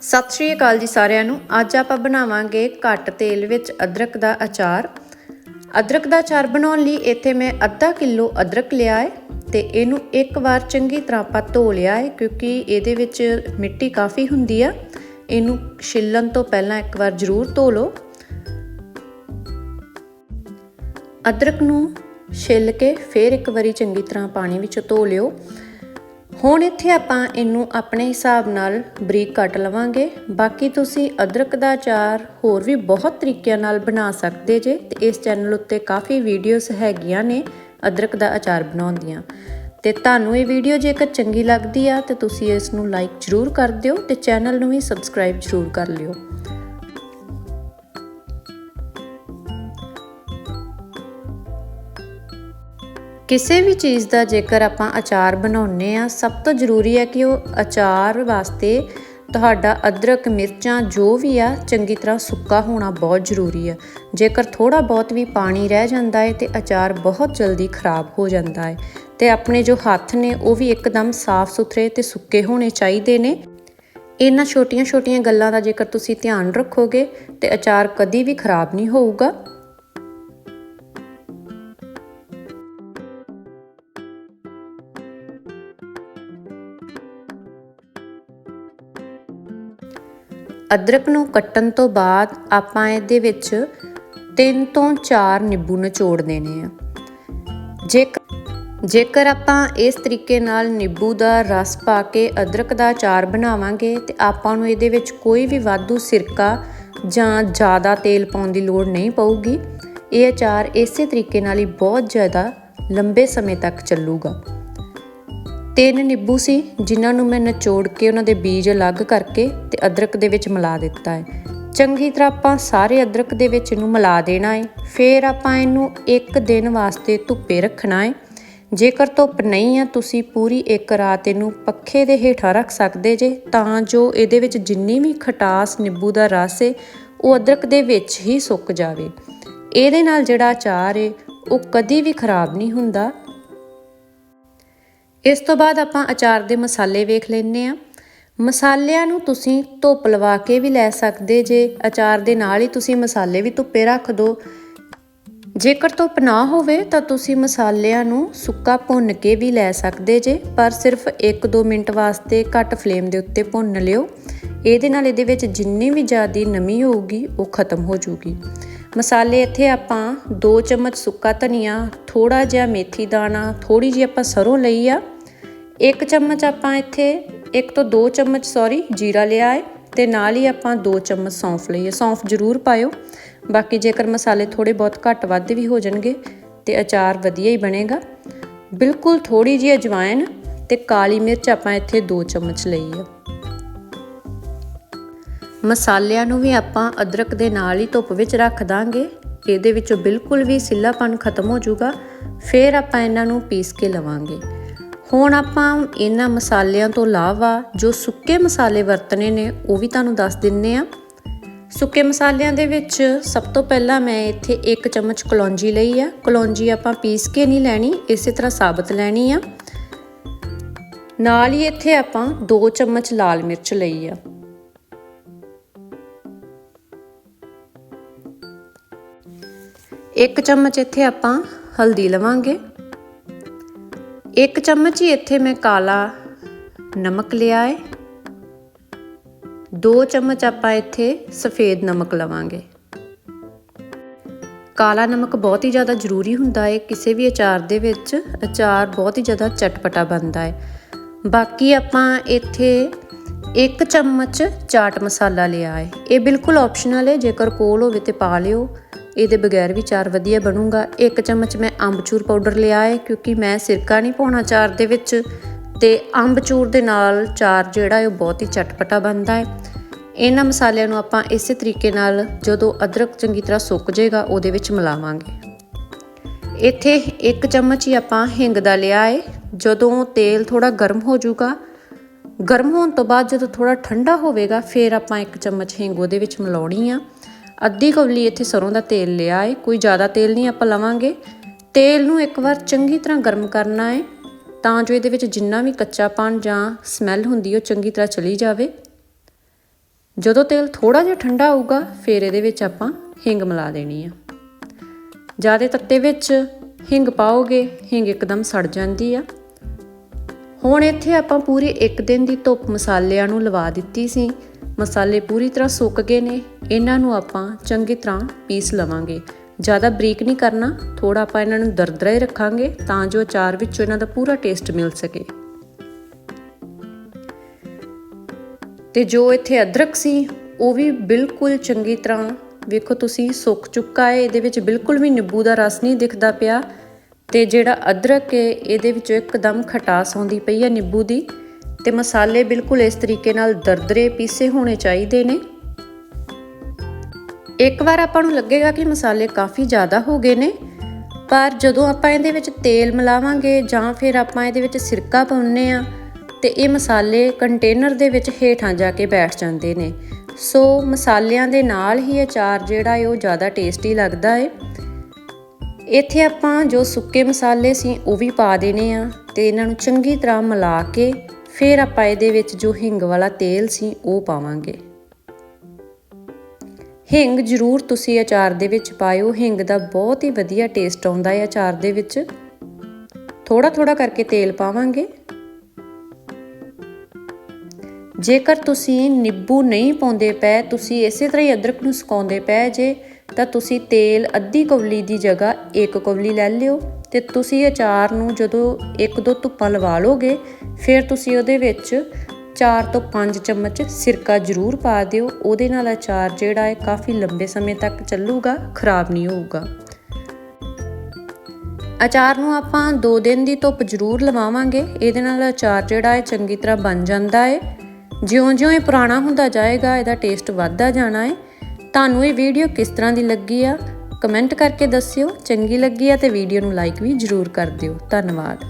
ਸਤਿ ਸ਼੍ਰੀ ਅਕਾਲ ਜੀ ਸਾਰਿਆਂ ਨੂੰ। ਅੱਜ ਆਪਾਂ ਬਣਾਵਾਂਗੇ ਘੱਟ ਤੇਲ ਵਿੱਚ ਅਦਰਕ ਦਾ ਅਚਾਰ। ਅਦਰਕ ਦਾ ਅਚਾਰ ਬਣਾਉਣ ਲਈ ਇੱਥੇ ਮੈਂ ਅੱਧਾ ਕਿਲੋ ਅਦਰਕ ਲਿਆ ਹੈ ਤੇ ਇਹਨੂੰ ਇੱਕ ਵਾਰ ਚੰਗੀ ਤਰ੍ਹਾਂ ਆਪਾਂ ਧੋ ਲਿਆ ਹੈ ਕਿਉਂਕਿ ਇਹਦੇ ਵਿੱਚ ਮਿੱਟੀ ਕਾਫੀ ਹੁੰਦੀ ਆ। ਇਹਨੂੰ ਛਿੱਲਣ ਤੋਂ ਪਹਿਲਾਂ ਇੱਕ ਵਾਰ ਜ਼ਰੂਰ ਧੋ ਲਓ। ਅਦਰਕ ਨੂੰ ਛਿੱਲ ਕੇ ਫਿਰ ਇੱਕ ਵਾਰੀ ਚੰਗੀ ਤਰ੍ਹਾਂ ਪਾਣੀ ਵਿੱਚ ਧੋ ਲਿਓ। ਹੁਣ ਇੱਥੇ ਆਪਾਂ ਇਹਨੂੰ ਆਪਣੇ ਹਿਸਾਬ ਨਾਲ ਬਰੀਕ ਕੱਟ ਲਵਾਂਗੇ। ਬਾਕੀ ਤੁਸੀਂ ਅਦਰਕ ਦਾ ਅਚਾਰ ਹੋਰ ਵੀ ਬਹੁਤ ਤਰੀਕਿਆਂ ਨਾਲ ਬਣਾ ਸਕਦੇ ਜੇ। ਤੇ ਇਸ ਚੈਨਲ ਉੱਤੇ ਕਾਫੀ ਵੀਡੀਓਜ਼ ਹੈਗੀਆਂ ਨੇ ਅਦਰਕ ਦਾ ਅਚਾਰ ਬਣਾਉਣ ਦੀਆਂ। ਤੇ ਤੁਹਾਨੂੰ ਇਹ ਵੀਡੀਓ ਜੇਕਰ ਚੰਗੀ ਲੱਗਦੀ ਆ, ਤੇ ਤੁਸੀਂ ਇਸ ਨੂੰ ਲਾਈਕ ਜ਼ਰੂਰ ਕਰ ਦਿਓ ਤੇ ਚੈਨਲ ਨੂੰ ਵੀ ਸਬਸਕ੍ਰਾਈਬ ਜ਼ਰੂਰ ਕਰ ਲਿਓ। ਕਿਸੇ ਵੀ ਚੀਜ਼ ਦਾ ਜੇਕਰ ਆਪਾਂ ਅਚਾਰ ਬਣਾਉਨੇ ਆ ਸਭ ਤੋਂ ਜ਼ਰੂਰੀ ਹੈ ਕਿ ਉਹ ਅਚਾਰ ਵਾਸਤੇ ਤੁਹਾਡਾ ਅਦਰਕ, ਮਿਰਚਾਂ, ਜੋ ਵੀ ਆ, ਚੰਗੀ ਤਰ੍ਹਾਂ ਸੁੱਕਾ ਹੋਣਾ ਬਹੁਤ ਜ਼ਰੂਰੀ ਆ। ਜੇਕਰ ਥੋੜਾ ਬਹੁਤ ਵੀ ਪਾਣੀ ਰਹਿ ਜਾਂਦਾ ਹੈ ਤੇ ਅਚਾਰ ਬਹੁਤ ਜਲਦੀ ਖਰਾਬ ਹੋ ਜਾਂਦਾ ਹੈ ਤੇ ਆਪਣੇ ਜੋ ਹੱਥ ਨੇ, ਉਹ ਵੀ ਇੱਕਦਮ ਸਾਫ਼ ਸੁਥਰੇ ਤੇ ਸੁੱਕੇ ਹੋਣੇ ਚਾਹੀਦੇ ਨੇ। ਇਹਨਾਂ ਛੋਟੀਆਂ-ਛੋਟੀਆਂ ਗੱਲਾਂ ਦਾ ਜੇਕਰ ਤੁਸੀਂ ਧਿਆਨ ਰੱਖੋਗੇ ਤੇ ਅਚਾਰ ਕਦੀ ਵੀ ਖਰਾਬ ਨਹੀਂ ਹੋਊਗਾ। ਅਦਰਕ ਨੂੰ ਕੱਟਣ ਤੋਂ ਬਾਅਦ ਆਪਾਂ ਇਹਦੇ ਵਿੱਚ ਤਿੰਨ ਤੋਂ ਚਾਰ ਨਿੰਬੂ ਨਿਚੋੜ ਦੇਣੇ ਆ। ਜੇ ਜੇਕਰ ਆਪਾਂ ਇਸ ਤਰੀਕੇ ਨਾਲ ਨਿੰਬੂ ਦਾ ਰਸ ਪਾ ਕੇ ਅਦਰਕ ਦਾ ਅਚਾਰ ਬਣਾਵਾਂਗੇ ਤੇ ਆਪਾਂ ਨੂੰ ਇਹਦੇ ਵਿੱਚ ਕੋਈ ਵੀ ਵਾਧੂ ਸਿਰਕਾ ਜਾਂ ਜ਼ਿਆਦਾ ਤੇਲ ਪਾਉਣ ਦੀ ਲੋੜ ਨਹੀਂ ਪਊਗੀ। ਇਹ ਅਚਾਰ ਇਸੇ ਤਰੀਕੇ ਨਾਲ ਹੀ ਬਹੁਤ ਜ਼ਿਆਦਾ ਲੰਬੇ ਸਮੇਂ ਤੱਕ ਚੱਲੂਗਾ। ਤਿੰਨ ਨਿੰਬੂ ਸੀ, ਜਿਨ੍ਹਾਂ ਨੂੰ ਮੈਂ ਨਿਚੋੜ ਕੇ ਉਹਨਾਂ ਦੇ ਬੀਜ ਅਲੱਗ ਕਰਕੇ ਤੇ ਅਦਰਕ ਦੇ ਵਿੱਚ ਮਿਲਾ ਦਿੱਤਾ ਹੈ। ਚੰਗੀ ਤਰ੍ਹਾਂ ਆਪਾਂ ਸਾਰੇ ਅਦਰਕ ਦੇ ਵਿੱਚ ਇਹਨੂੰ ਮਿਲਾ ਦੇਣਾ ਹੈ। ਫਿਰ ਆਪਾਂ ਇਹਨੂੰ ਇੱਕ ਦਿਨ ਵਾਸਤੇ ਧੁੱਪੇ ਰੱਖਣਾ ਹੈ। ਜੇਕਰ ਧੁੱਪ ਨਹੀਂ ਆ ਤੁਸੀਂ ਪੂਰੀ ਇੱਕ ਰਾਤ ਇਹਨੂੰ ਪੱਖੇ ਦੇ ਹੇਠਾਂ ਰੱਖ ਸਕਦੇ ਜੇ, ਤਾਂ ਜੋ ਇਹਦੇ ਵਿੱਚ ਜਿੰਨੀ ਵੀ ਖਟਾਸ ਨਿੰਬੂ ਦਾ ਰਸ ਹੈ, ਉਹ ਅਦਰਕ ਦੇ ਵਿੱਚ ਹੀ ਸੁੱਕ ਜਾਵੇ। ਇਹਦੇ ਨਾਲ ਜਿਹੜਾ ਅਚਾਰ ਹੈ, ਉਹ ਕਦੀ ਵੀ ਖਰਾਬ ਨਹੀਂ ਹੁੰਦਾ। ਇਸ ਤੋਂ ਬਾਅਦ ਆਪਾਂ ਅਚਾਰ ਦੇ ਮਸਾਲੇ ਵੇਖ ਲੈਨੇ ਆ ਮਸਾਲਿਆਂ ਨੂੰ ਤੁਸੀਂ ਧੁੱਪ ਲਵਾ ਕੇ ਵੀ ਲੈ ਸਕਦੇ ਜੇ। ਅਚਾਰ ਦੇ ਨਾਲ ਹੀ ਤੁਸੀਂ ਮਸਾਲੇ ਵੀ ਧੁੱਪੇ ਰੱਖ ਦਿਓ ਜੇਕਰ ਧੁੱਪ ਨਾ ਹੋਵੇ ਤਾਂ ਤੁਸੀਂ ਮਸਾਲਿਆਂ ਨੂੰ ਸੁੱਕਾ ਭੁੰਨ ਕੇ ਵੀ ਲੈ ਸਕਦੇ ਜੇ। ਪਰ ਸਿਰਫ 1-2 ਮਿੰਟ ਵਾਸਤੇ ਘੱਟ ਫਲੇਮ ਦੇ ਉੱਤੇ ਭੁੰਨ ਲਿਓ। ਇਹਦੇ ਨਾਲ ਇਹਦੇ ਵਿੱਚ ਜਿੰਨੀ ਵੀ ਜ਼ਿਆਦੀ ਨਮੀ ਹੋਊਗੀ, ਉਹ ਖਤਮ ਹੋ ਜਾਊਗੀ ਮਸਾਲੇ ਇੱਥੇ ਆਪਾਂ 2 ਚਮਚ ਸੁੱਕਾ ਧਨੀਆ ਥੋੜਾ ਜਿਹਾ ਮੇਥੀ ਦਾਣਾ ਥੋੜੀ ਜਿਹੀ ਆਪਾਂ ਸਰੋਂ ਲਈ ਆ। ਇੱਕ ਚਮਚ ਆਪਾਂ ਇੱਥੇ, ਇੱਕ ਤੋਂ ਦੋ ਚਮਚ ਸੌਰੀ ਜੀਰਾ ਲਿਆ ਹੈ ਤੇ ਨਾਲ ਹੀ ਆਪਾਂ 2 ਚਮਚ ਸੌਂਫ ਲਈਏ ਸੌਂਫ ਜ਼ਰੂਰ ਪਾਇਓ। ਬਾਕੀ ਜੇਕਰ ਮਸਾਲੇ ਥੋੜੇ ਬਹੁਤ ਘੱਟ ਵੱਧ ਵੀ ਹੋ ਜਾਣਗੇ ਤੇ ਅਚਾਰ ਵਧੀਆ ਹੀ ਬਣੇਗਾ। ਬਿਲਕੁਲ ਥੋੜੀ ਜਿਹੀ ਅਜਵਾਇਨ ਤੇ ਕਾਲੀ ਮਿਰਚ ਆਪਾਂ ਇੱਥੇ 2 ਚਮਚ ਲਈ ਆ ਮਸਾਲਿਆਂ ਨੂੰ ਵੀ ਆਪਾਂ ਅਦਰਕ ਦੇ ਨਾਲ ਹੀ ਧੁੱਪ ਵਿੱਚ ਰੱਖ ਦਾਂਗੇ। ਇਹਦੇ ਵਿੱਚੋਂ ਬਿਲਕੁਲ ਵੀ ਸਿੱਲਾਪਨ ਖਤਮ ਹੋ ਜਾਊਗਾ। ਫਿਰ ਆਪਾਂ ਇਹਨਾਂ ਨੂੰ ਪੀਸ ਕੇ ਲਵਾਂਗੇ। ਹੁਣ ਆਪਾਂ ਇਹਨਾਂ ਮਸਾਲਿਆਂ ਤੋਂ ਇਲਾਵਾ ਜੋ ਸੁੱਕੇ ਮਸਾਲੇ ਵਰਤਨੇ ਨੇ, ਉਹ ਵੀ ਤੁਹਾਨੂੰ ਦੱਸ ਦਿੰਨੇ ਆ। ਸੁੱਕੇ ਮਸਾਲਿਆਂ ਦੇ ਵਿੱਚ ਸਭ ਤੋਂ ਪਹਿਲਾਂ ਮੈਂ ਇੱਥੇ 1 ਚਮਚ ਕਲੌਂਜੀ ਲਈ ਆ। ਕਲੌਂਜੀ ਆਪਾਂ ਪੀਸ ਕੇ ਨਹੀਂ ਲੈਣੀ, ਇਸੇ ਤਰ੍ਹਾਂ ਸਾਬਤ ਲੈਣੀ ਆ। ਨਾਲ ਹੀ ਇੱਥੇ ਆਪਾਂ 2 ਚਮਚ ਲਾਲ ਮਿਰਚ ਲਈ ਆ। ਇੱਕ ਚਮਚ ਇੱਥੇ ਆਪਾਂ ਹਲਦੀ ਲਵਾਂਗੇ। ਇੱਕ ਚਮਚ ਹੀ ਇੱਥੇ ਮੈਂ ਕਾਲਾ ਨਮਕ ਲਿਆ ਹੈ 2 ਚਮਚ ਆਪਾਂ ਇੱਥੇ ਸਫੇਦ ਨਮਕ ਲਵਾਂਗੇ। ਕਾਲਾ ਨਮਕ ਬਹੁਤ ਹੀ ਜ਼ਿਆਦਾ ਜ਼ਰੂਰੀ ਹੁੰਦਾ ਹੈ ਕਿਸੇ ਵੀ ਅਚਾਰ ਦੇ ਵਿੱਚ ਅਚਾਰ ਬਹੁਤ ਹੀ ਜ਼ਿਆਦਾ ਚਟਪਟਾ ਬਣਦਾ ਹੈ ਬਾਕੀ ਆਪਾਂ ਇੱਥੇ ਇੱਕ ਚਮਚ ਚਾਟ ਮਸਾਲਾ ਲਿਆ ਹੈ ਇਹ ਬਿਲਕੁਲ ਆਪਸ਼ਨਲ ਹੈ ਜੇਕਰ ਕੋਲ ਹੋਵੇ ਤੇ ਪਾ ਲਿਓ। ਇਹਦੇ ਬਗੈਰ ਵੀ ਚਾਰ ਵਧੀਆ ਬਣੂਗਾ। ਇੱਕ ਚਮਚ ਮੈਂ ਅੰਬਚੂਰ ਪਾਊਡਰ ਲਿਆ ਹੈ ਕਿਉਂਕਿ ਮੈਂ ਸਿਰਕਾ ਨਹੀਂ ਪਾਉਣਾ ਚਾਰ ਦੇ ਵਿੱਚ। ਤੇ ਅੰਬਚੂਰ ਦੇ ਨਾਲ ਚਾਰ ਜਿਹੜਾ ਹੈ ਉਹ ਬਹੁਤ ਹੀ ਚਟਪਟਾ ਬਣਦਾ ਹੈ ਇਹਨਾਂ ਮਸਾਲਿਆਂ ਨੂੰ ਆਪਾਂ ਇਸੇ ਤਰੀਕੇ ਨਾਲ ਜਦੋਂ ਅਦਰਕ ਚੰਗੀ ਤਰ੍ਹਾਂ ਸੁੱਕ ਜਾਏਗਾ, ਉਹਦੇ ਵਿੱਚ ਮਿਲਾਵਾਂਗੇ। ਇੱਥੇ ਇੱਕ ਚਮਚ ਹੀ ਆਪਾਂ ਹਿੰਗ ਦਾ ਲਿਆ ਹੈ ਜਦੋਂ ਤੇਲ ਥੋੜਾ ਗਰਮ ਹੋ ਜਾਊਗਾ, ਗਰਮ ਹੋਣ ਤੋਂ ਬਾਅਦ ਜਦੋਂ ਥੋੜਾ ਠੰਡਾ ਹੋਵੇਗਾ, ਫਿਰ ਆਪਾਂ ਇੱਕ ਚਮਚ ਹਿੰਗ ਉਹਦੇ ਵਿੱਚ ਮਿਲਾਉਣੀ ਆ। ਅੱਧੀ ਕੌਲੀ ਇੱਥੇ ਸਰੋਂ ਦਾ ਤੇਲ ਲਿਆ ਹੈ ਕੋਈ ਜ਼ਿਆਦਾ ਤੇਲ ਨਹੀਂ ਆਪਾਂ ਲਵਾਂਗੇ। ਤੇਲ ਨੂੰ ਇੱਕ ਵਾਰ ਚੰਗੀ ਤਰ੍ਹਾਂ ਗਰਮ ਕਰਨਾ ਹੈ ਤਾਂ ਜੋ ਇਹਦੇ ਵਿੱਚ ਜਿੰਨਾ ਵੀ ਕੱਚਾਪਣ ਜਾਂ ਸਮੈਲ ਹੁੰਦੀ ਉਹ ਚੰਗੀ ਤਰ੍ਹਾਂ ਚਲੀ ਜਾਵੇ। ਜਦੋਂ ਤੇਲ ਥੋੜਾ ਜਿਹਾ ਠੰਡਾ ਹੋਊਗਾ, ਫਿਰ ਇਹਦੇ ਵਿੱਚ ਆਪਾਂ ਹਿੰਗ ਮਿਲਾ ਦੇਣੀ ਆ। ਜ਼ਿਆਦਾ ਤੱਤੇ ਵਿੱਚ ਹਿੰਗ ਪਾਓਗੇ, ਹਿੰਗ ਇੱਕਦਮ ਸੜ ਜਾਂਦੀ ਆ। ਹੁਣ ਇੱਥੇ ਆਪਾਂ ਪੂਰੇ ਇੱਕ ਦਿਨ ਦੀ ਧੁੱਪ ਮਸਾਲਿਆਂ ਨੂੰ ਲਵਾ ਦਿੱਤੀ ਸੀ। ਮਸਾਲੇ ਪੂਰੀ ਤਰ੍ਹਾਂ ਸੁੱਕ ਗਏ ਨੇ, ਇਹਨਾਂ ਨੂੰ ਆਪਾਂ ਚੰਗੀ ਤਰ੍ਹਾਂ ਪੀਸ ਲਵਾਂਗੇ। ਜ਼ਿਆਦਾ ਬਰੀਕ ਨਹੀਂ ਕਰਨਾ ਥੋੜਾ ਆਪਾਂ ਇਹਨਾਂ ਨੂੰ ਦਰਦਰਾ ਹੀ ਰੱਖਾਂਗੇ ਤਾਂ ਜੋ ਅਚਾਰ ਵਿੱਚੋਂ ਇਹਨਾਂ ਦਾ ਪੂਰਾ ਟੇਸਟ ਮਿਲ ਸਕੇ। ਤੇ ਜੋ ਇੱਥੇ ਅਦਰਕ ਸੀ, ਉਹ ਵੀ ਬਿਲਕੁਲ ਚੰਗੀ ਤਰ੍ਹਾਂ, ਵੇਖੋ ਤੁਸੀਂ ਸੁੱਕ ਚੁੱਕਾ ਹੈ, ਇਹਦੇ ਵਿੱਚ ਬਿਲਕੁਲ ਵੀ ਨਿੰਬੂ ਦਾ ਰਸ ਨਹੀਂ ਦਿਖਦਾ ਪਿਆ। ਤੇ ਜਿਹੜਾ ਅਦਰਕ ਹੈ, ਇਹਦੇ ਵਿੱਚੋਂ ਇੱਕਦਮ ਖਟਾਸ ਆਉਂਦੀ ਪਈ ਹੈ ਨਿੰਬੂ ਦੀ। ਤੇ ਮਸਾਲੇ ਬਿਲਕੁਲ ਇਸ ਤਰੀਕੇ ਨਾਲ ਦਰਦਰੇ ਪੀਸੇ ਹੋਣੇ ਚਾਹੀਦੇ ਨੇ। ਇੱਕ ਵਾਰ ਆਪਾਂ ਨੂੰ ਲੱਗੇਗਾ ਕਿ ਮਸਾਲੇ ਕਾਫੀ ਜ਼ਿਆਦਾ ਹੋ ਗਏ ਨੇ, ਪਰ ਜਦੋਂ ਆਪਾਂ ਇਹਦੇ ਵਿੱਚ ਤੇਲ ਮਿਲਾਵਾਂਗੇ ਜਾਂ ਫਿਰ ਆਪਾਂ ਇਹਦੇ ਵਿੱਚ ਸਿਰਕਾ ਪਾਉਨੇ ਆ ਤੇ ਇਹ ਮਸਾਲੇ ਕੰਟੇਨਰ ਦੇ ਵਿੱਚ ਹੇਠਾਂ ਜਾ ਕੇ ਬੈਠ ਜਾਂਦੇ ਨੇ। ਸੋ ਮਸਾਲਿਆਂ ਦੇ ਨਾਲ ਹੀ ਅਚਾਰ ਜਿਹੜਾ ਹੈ ਉਹ ਜ਼ਿਆਦਾ ਟੇਸਟੀ ਲੱਗਦਾ ਹੈ। ਇੱਥੇ ਆਪਾਂ ਜੋ ਸੁੱਕੇ ਮਸਾਲੇ ਸੀ ਉਹ ਵੀ ਪਾ ਦੇਣੇ ਆ ਤੇ ਇਹਨਾਂ ਨੂੰ ਚੰਗੀ ਤਰ੍ਹਾਂ ਮਿਲਾ ਕੇ ਫਿਰ ਆਪਾਂ ਇਹਦੇ ਵਿੱਚ ਜੋ ਹਿੰਗ ਵਾਲਾ ਤੇਲ ਸੀ ਉਹ ਪਾਵਾਂਗੇ। ਹਿੰਗ ਜ਼ਰੂਰ ਤੁਸੀਂ ਅਚਾਰ ਦੇ ਵਿੱਚ ਪਾਇਓ। ਹਿੰਗ ਦਾ ਬਹੁਤ ਹੀ ਵਧੀਆ ਟੇਸਟ ਆਉਂਦਾ ਹੈ ਅਚਾਰ ਦੇ ਵਿੱਚ। ਥੋੜਾ ਥੋੜਾ ਕਰਕੇ ਤੇਲ ਪਾਵਾਂਗੇ। ਜੇਕਰ ਤੁਸੀਂ ਨਿੰਬੂ ਨਹੀਂ ਪਾਉਂਦੇ ਪਏ, ਤੁਸੀਂ ਇਸੇ ਤਰ੍ਹਾਂ ਹੀ ਅਦਰਕ ਨੂੰ ਸੁਕਾਉਂਦੇ ਪਏ ਜੇ, ਤਾਂ ਤੁਸੀਂ ਤੇਲ ਅੱਧੀ ਕੌਲੀ ਦੀ ਜਗ੍ਹਾ ਇੱਕ ਕੌਲੀ ਲੈ ਲਿਓ। ਤੇ ਤੁਸੀਂ ਅਚਾਰ ਨੂੰ ਜਦੋਂ ਇੱਕ ਦੋ ਧੁੱਪਾਂ ਲਵਾ ਲੋਗੇ, ਫਿਰ ਤੁਸੀਂ ਉਹਦੇ ਵਿੱਚ 4 ਤੋਂ 5 ਚਮਚ ਸਿਰਕਾ ਜ਼ਰੂਰ ਪਾ ਦਿਓ। ਉਹਦੇ ਨਾਲ ਅਚਾਰ ਜਿਹੜਾ ਹੈ ਕਾਫੀ ਲੰਬੇ ਸਮੇਂ ਤੱਕ ਚੱਲੂਗਾ, ਖਰਾਬ ਨਹੀਂ ਹੋਊਗਾ। ਅਚਾਰ ਨੂੰ ਆਪਾਂ 2 ਦਿਨ ਦੀ ਧੁੱਪ ਜ਼ਰੂਰ ਲਵਾਵਾਂਗੇ। ਇਹਦੇ ਨਾਲ ਅਚਾਰ ਜਿਹੜਾ ਹੈ ਚੰਗੀ ਤਰ੍ਹਾਂ ਬਣ ਜਾਂਦਾ ਹੈ। ਜਿਉਂ-ਜਿਉਂ ਇਹ ਪੁਰਾਣਾ ਹੁੰਦਾ ਜਾਏਗਾ, ਇਹਦਾ ਟੇਸਟ ਵੱਧਦਾ ਜਾਣਾ ਹੈ। ਤੁਹਾਨੂੰ ਇਹ ਵੀਡੀਓ ਕਿਸ ਤਰ੍ਹਾਂ ਦੀ ਲੱਗੀ ਆ? ਕਮੈਂਟ ਕਰਕੇ ਦੱਸਿਓ। ਚੰਗੀ ਲੱਗੀ ਆ ਤੇ ਵੀਡੀਓ ਨੂੰ ਲਾਈਕ ਵੀ ਜ਼ਰੂਰ ਕਰ ਦਿਓ। ਧੰਨਵਾਦ।